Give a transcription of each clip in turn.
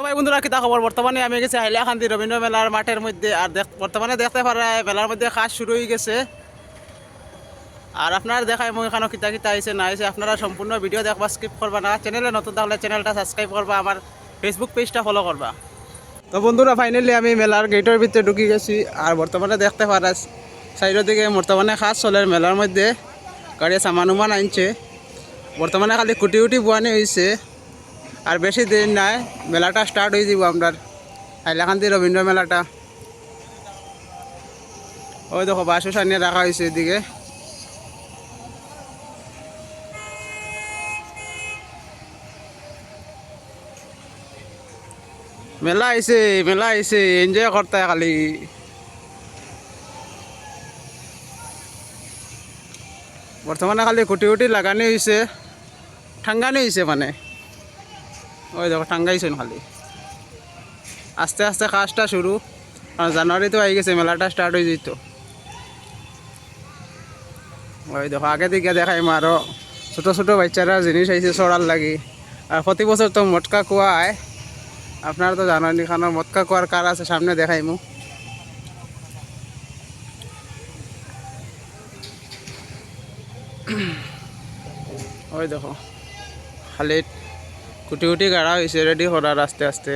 সবাই বন্ধুরা কিতা খবর? বর্তমানে আমি গেছি হাইলাকান্দি রবীন্দ্র মেলার মাঠের মধ্যে। আর দেখ, বর্তমানে দেখতে পারা মেলার মধ্যে কাজ শুরু হয়ে গেছে। আর আপনার দেখায় মই এখানে কিতা কিতা আইছে না আইছে আপনারা সম্পূর্ণ ভিডিও দেখবা স্কিপ করবা না। চ্যানেলে নতুন তাহলে চ্যানেলটা সাবস্ক্রাইব করবা, আমার ফেসবুক পেজটা ফলো করবা। তো বন্ধুরা ফাইনালি আমি মেলার গেটের ভিতরে ঢুকে গেছি। আর বর্তমানে দেখতে পারা সাইডের দিকে বর্তমানে কাজ চলে মেলার মধ্যে। গাড়ি সামান উমান আনছে। বর্তমানে খালি কুটি উটি বোয়ানি হয়েছে। আর বেশি দিন নাই, মেলাটা স্টার্ট হয়ে যাব আপনার হাইলাকান্দি রবীন্দ্র মেলাটা। ওই দেখো, বাসু সানিয়ে রাখা হয়েছে এদিকে। মেলা আইছে মেলা আইছে এনজয় করতে খালি। বর্তমানে খালি কুটি কুটি লাগানি হয়েছে ঠাঙ্গানি হয়েছে মানে। ওই দেখো টাঙ্গাইছেন খালি আস্তে আস্তে কাজটা শুরু। আর জানুয়ারিতে আই গেছে, মেলাটা স্টার্ট হয়ে যেত। ওই দেখো, আগে দিকে দেখাই আরও ছোটো ছোটো বাচ্চারা জিনিস আইছে চড়ার লাগি। আর প্রতি বছর তো মটকা কুয়া আয়। আপনারা তো জানেন এখানে মটকা কুয়ার কার আছে, সামনে দেখাই মু। ওই দেখো, খালি কুটি কুটি গাড়া হয়েছে রেডি করার আস্তে আস্তে।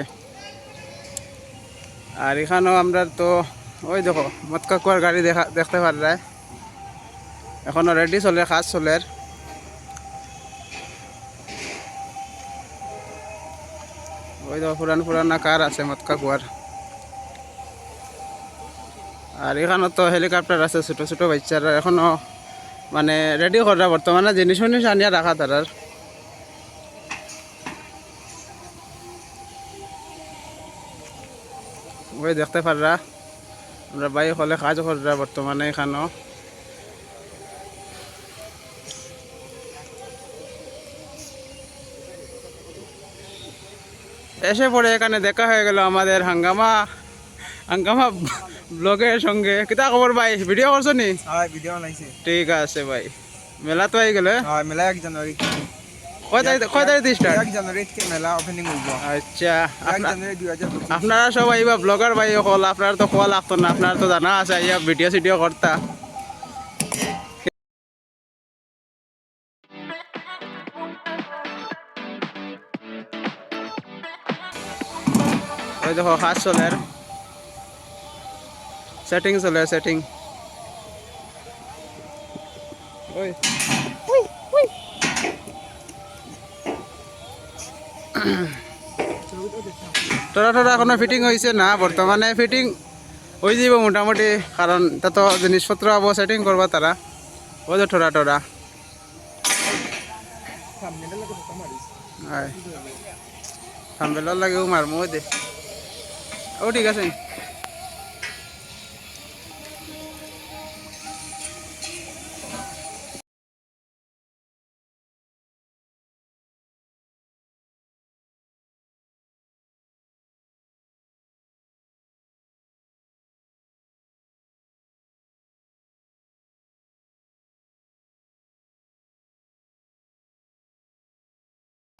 আর এখানেও আমরা তো, ওই দেখো, মটকা কুয়ার গাড়ি দেখা, দেখতে পারা এখনও রেডি চলে কাজ চলে। ওই দেখো পুরান পুরানা কার আছে মটকা কুয়ার আর এখানে তো হেলিকপ্টার আছে, ছোটো ছোটো বাচ্চারা এখনও মানে রেডি করা বর্তমানে জিনিস উনিস আনিয়া রাখা তারার ওই দেখতে পাররা। আমরা বাইক হলে কাজ কররা বর্তমানে এখানেও। এসে পড়ে এখানে দেখা হয়ে গেল আমাদের হাঙ্গামা। হাঙ্গামা ব্লগের সঙ্গে। কিতা খবর ভাই? ভিডিও করছ নি? হয় ভিডিও ঠিক আছে ভাই। মেলা তো হয়ে গেলে? হয় মেলা এক জানুয়ারি কয় তারিখ কয় তারিখ স্টার্ট এক জানুয়ারিতে মেলা ওপেনিং হইব। আচ্ছা এক জানুয়ারি আপনারা সব আইবা ব্লগার ভাই হল আপনার তো খোয়া লাগতো না আপনার তো জানা আছে আইয়া ভিডিও সিডিও করতা। ওই দেখো হাত চলে সেটিং চলে সেটিং ওই। তোরা তোরা এখনও ফিটিং হয়েছে না বর্তমানে ফিটিং হয়ে যাব মোটামুটি কারণ তা তো জিনিসপত্র আবো সেটিং করবা তারা ও যে ঠোরা টোরা থাম্বেলার লাগেও মারমো দে। ও ঠিক আছে।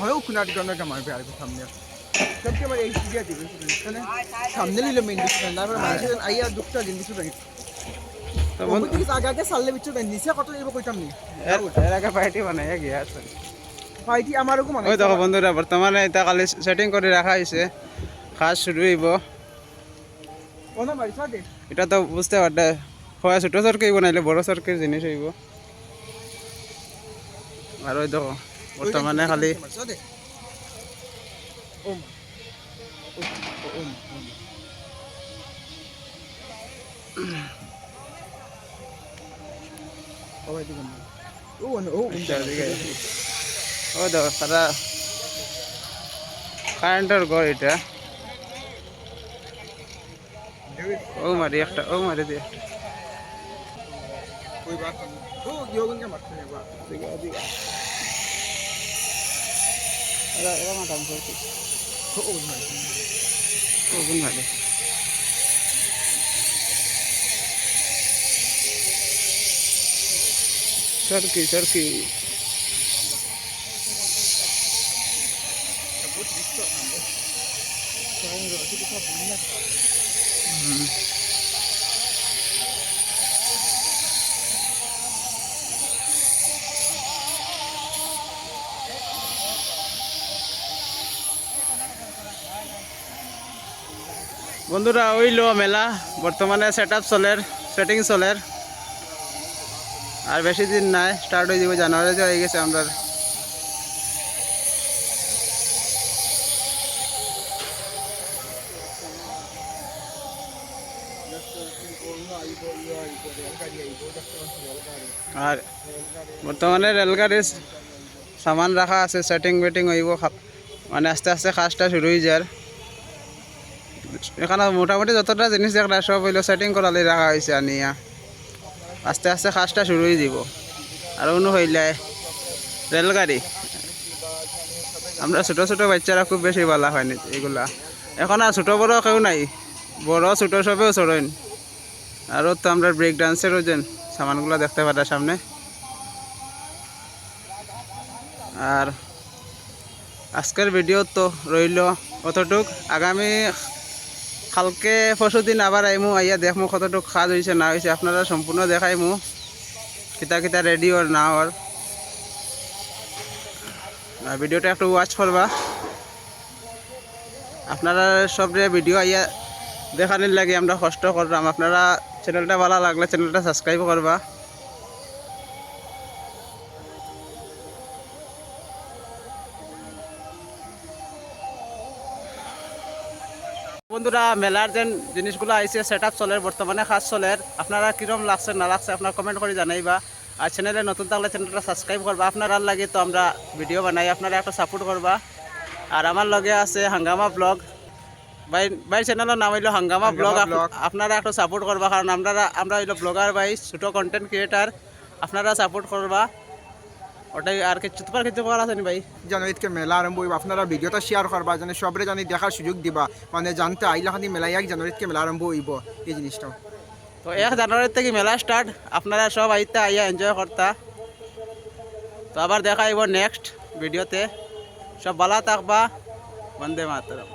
হয়েও একটা মারবে আর সামনে সবকে আমার এই দিবে মানে সামনে নিলে মেন দিচ্ছে তারপরে মানুষের আইয়া দুঃখটা জিনিস তো আগে আগে চাললে বিচ্ছু নিচে কত লাগিব কইতাম নি। এর এর আগে পার্টি বানাইয়া গিয়া আছে। ফাইটি আমারও মানে ওই দেখো বন্ধুরা বর্তমানে এটা কালি সেটিং করে রাখা হয়েছে কাজ শুরু হইব। কোনো মারিছা দে। এটা তো বুঝতে পারতে হয় ছোট সরকারি বানাইলে বড় সরকারি জিনিস হইব। আর ওই দেখো বর্তমানে খালি মারিছা দে ওম ওম ওম ও ভাই দিবেন ও ও চারদিকে ওই দেখো সারা কারেন্টের ঘর এটা ও মারি একটা ও মারি দিয়ে कोई बात नहीं वो योगन का मत है बात দিকে দিকে এরা এরা মাথাম করছি तो ओ नहीं ও গুণ মারি সরকি বন্ধুরা ওইলো মেলা। বর্তমানে সেট আপ চলের সেটিং চলের। আর বেশি দিন নাই স্টার্ট হয়ে যাব জানুয়ারিতে হয়ে গেছে আমরা আর বর্তমানে রেলগাড়ির সামান রাখা আছে সেটিং বেটিং হইব মানে আস্তে আস্তে কাজটা শুরু হয়ে যায় এখানে মোটামুটি যতটা জিনিস দেখলা সব হইল সেটিং করালে রাখা হয়েছে আনিয়া আস্তে আস্তে কাজটা শুরু হয়ে যাব আর অন্য হইলে রেলগাড়ি। আমরা ছোটো ছোটো বাচ্চারা খুব বেশি বলা হয়নি এগুলা। এখন আর ছোটো বড় কেউ নাই। বড়, ছোটো সবেও চড়েন। আরও তো আমরা ব্রেক ডান্সেরও যেন সামানগুলো দেখতে পারা সামনে। আর আজকের ভিডিও তো রইল অতটুক আগামী কালকে পরশুদিন আবার আইমু, আইয়া দেখমু কতটুক কাজ হয়েছে না হয়েছে আপনারা সম্পূর্ণ দেখাইমু। কিতা কিতা রেডি ওর না ওর ভিডিওটা একটু ওয়াচ করবা। আপনারা সব ভিডিও আইয়া দেখানোর লাগে, আমরা কষ্ট করলাম। আপনারা চ্যানেলটা ভালো লাগলে চ্যানেলটা সাবস্ক্রাইব করবা। বন্ধুরা মেলার যে জিনিসগুলো আইছে সেট আপ চলের বর্তমানে কাজ চলের। আপনারা কিরম লাগছে না লাগছে আপনার কমেন্ট করে জানাইবা। আর চ্যানেলে নতুন থাকলে চ্যানেলটা সাবস্ক্রাইব করবা। আপনার লাগে তো আমরা ভিডিও বানাই আপনারা একটা সাপোর্ট করবা। আর আমার লগে আছে হাঙ্গামা ব্লগ বাই বাই চ্যানেলের নাম হইল হাঙ্গামা ব্লগ। আপনারা একটু সাপোর্ট করবা কারণ আমরা আমরা হইল ব্লগার বাই ছোটো কন্টেন্ট ক্রিয়েটার আপনারা সাপোর্ট করবা। ওটাই আর কিছু তোমার কিছু করার আছে ভাই? জানুয়ারিতে মেলা আরম্ভ হইব আপনারা ভিডিওটা শেয়ার করবা জানে সবরে জানি দেখার সুযোগ দিবা। মানে জানতে আইলা খানি মেলা এক জানুয়ারিতে মেলা আরম্ভ হইব এই জিনিসটা তো এক জানুয়ারি থেকে মেলা স্টার্ট আপনারা সব আইতে আইয়া এনজয় করতা তো আবার দেখা আইব নেক্সট ভিডিওতে সব ভালো থাকবা বন্দে মাতরম।